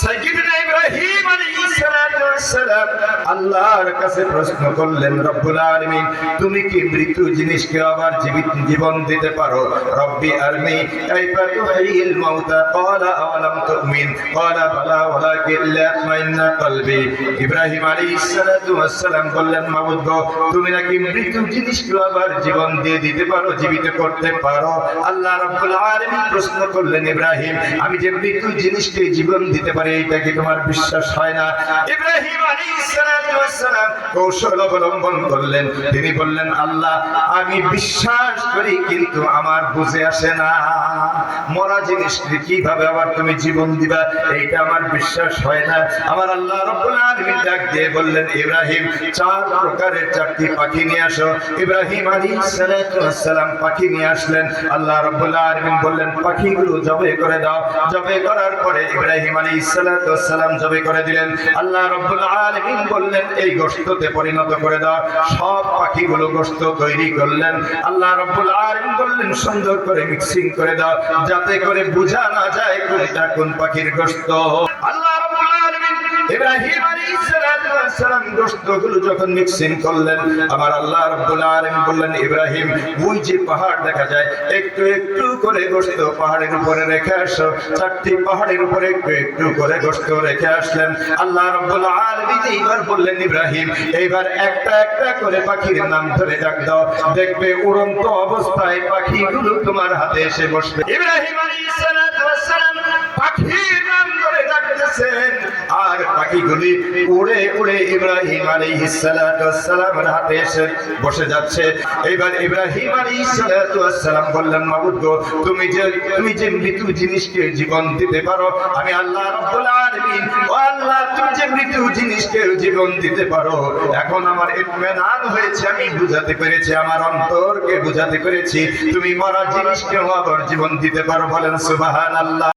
সাইয়্যিদনা ইব্রাহিম আলাইহিস সালাতু ওয়াসসালাম আল্লাহর কাছে প্রশ্ন করলেন, রব্বুল আলামিন, তুমি কি মৃত্যু জিনিসকে আবার জীবিত জীবন দিতে পারো? রব্বি আরনি, কাইফা তুহিল মাউতা, ক্বালা আওয়ালাম তুমিন? ক্বালা, বালা, ওয়ালাকিন লিয়াতমাইন্না কলবি। ইব্রাহিম আলাইহিস সালাতু ওয়াসসালাম বললেন, মাবুদ গো, তুমি নাকি মৃত্যু জিনিসকে আবার জীবন দিয়ে দিতে পারো, জীবিত করতে পারো? আল্লাহ রাব্বুল আলামিন প্রশ্ন করলেন, ইব্রাহিম, আমি যে মৃত্যু জিনিসকে জীবন দিতে পারি, এটা কি তোমার বিশ্বাস হয় না? ইব্রাহিম আলাইহিস ওয়াসসালাম কৌশল অবলম্বন করলেন। তিনি বললেন আল্লাহ আমি বিশ্বাস করি কিন্তু আমার বুঝে আসে না। মরা জিনিসকে কীভাবে আবার তুমি জীবন দিবা, এইটা আমার বিশ্বাস হয় না। আমার আল্লাহ দিয়ে বললেন, ইব্রাহিম, চার প্রকারের চারটি পাখি নিয়ে আসো। ইব্রাহিম আলাইহিস পাখি নিয়ে আসলেন। আল্লাহ রাব্বুল আলামিন বললেন, পাখিগুলো জবে করে দাও। জবে করার পরে ইব্রাহিম সালাতু ওয়াসসালাম জবে করে দিলেন। আল্লাহ রাব্বুল আলামিন বললেন, এই গোশততে পরিণত করে দাও। সব পাখিগুলো গোশত তৈরি করলেন। আল্লাহ রাব্বুল আলামিন বললেন, সুন্দর করে মিক্সিং করে দাও। যাতে করে বোঝা না যায় কোনটা কোন পাখির আলামিন ইব্রাহিম আলাইহিস সালাতু গোশতগুলো যখন মিক্সিং করলেন, আমার আল্লাহ রাব্বুল আলামিন বললেন, ইব্রাহিম, ওই যে পাহাড় দেখা যায়, একটু একটু করে গোশত পাহাড়ের উপরে রেখে আসো। চারটি পাহাড়ের উপরে একটু একটু করে গোশত রেখে আসলেন। আল্লাহ রাব্বুল আলামিন এইবার বললেন, ইব্রাহিম, এইবার একটা একটা করে পাখির নাম ধরে ডাক দাও। দেখবে উড়ন্ত অবস্থায় পাখিগুলো তোমার হাতে এসে বসবে। ইব্রাহিম আলাইহিস আর পাখিগুলি উড়ে উড়ে ইব্রাহিম আলাইহিস সালাতু ওয়াসসালামের হাতে এসে বসে যাচ্ছে। এইবার ইব্রাহিম আলাইহিস সালাতু ওয়াসসালাম বললেন, মাবুদ তুমি যে তুমি যে মৃত্যু জিনিসকে জীবন দিতে পারো, আমি আল্লাহ আল্লাহ, তুমি যে মৃত্যু জিনিসকে জীবন দিতে পারো। এখন আমার ইতমিনান হয়েছে, আমি বুঝাতে পেরেছি, আমার অন্তরকে বুঝাতে পেরেছি। তুমি মরা জিনিসকেও আবার জীবন দিতে পারো বলেন সুবহানাল্লাহ।